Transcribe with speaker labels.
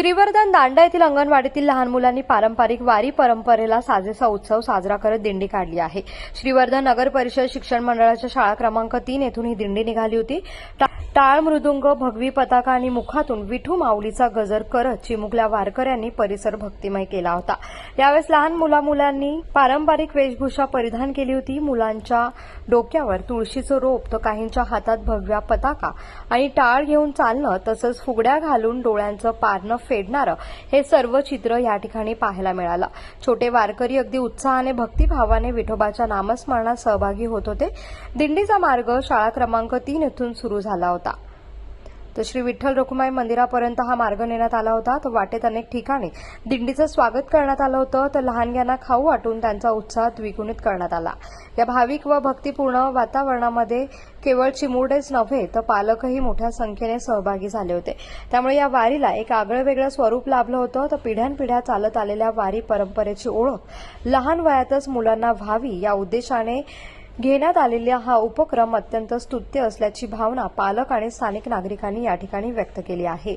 Speaker 1: श्रीवर्धन दांडा येथील अंगणवाडीतील लहान मुलांनी पारंपरिक वारी परंपरेला साजेसा उत्सव साजरा करत दिंडी काढली आहे. श्रीवर्धन नगर परिषद शिक्षण मंडळाच्या शाळा क्रमांक तीन येथून ही दिंडी निघाली होती. टाळ मृदुंग भगवी पताका आणि मुखातून विठू माऊलीचा गजर करत चिमुकल्या वारकऱ्यांनी परिसर भक्तिमय केला होता. यावेळेस लहान मुला मुलांनी पारंपरिक वेशभूषा परिधान केली होती. मुलांच्या डोक्यावर तुळशीचं रोप तर काहींच्या हातात भगव्या पताका आणि टाळ घेऊन चालणं तसंच फुगड्या घालून डोळ्यांचं पारणं फेडणारं हे सर्व चित्र या ठिकाणी पाहायला मिळालं. छोटे वारकरी अगदी उत्साहाने भक्तिभावाने विठोबाच्या नामस्मरणात सहभागी होत होते. दिंडीचा मार्ग शाळा क्रमांक तीन इथून सुरू झाला होता. तर श्री विठ्ठल रखुमाई मंदिरापर्यंत हा मार्ग नेण्यात आला होता. तर वाटेत अनेक ठिकाणी दिंडीचं स्वागत करण्यात आलं होतं. तर लहानग्यांना खाऊ वाटून त्यांचा उत्साह द्विगुणित करण्यात आला. या भाविक व भक्तिपूर्ण वातावरणामध्ये केवळ चिमुरडेच नव्हे तर पालकही मोठ्या संख्येने सहभागी झाले होते. त्यामुळे या वारीला एक आगळं वेगळं स्वरूप लाभलं होतं. तर पिढ्यानपिढ्या चालत आलेल्या वारी परंपरेची ओळख लहान वयातच मुलांना व्हावी या उद्देशाने घेण्यात आलेला हा उपक्रम अत्यंत स्तुत्य असल्याची भावना पालक आणि स्थानिक नागरिकांनी या ठिकाणी व्यक्त केली आहे.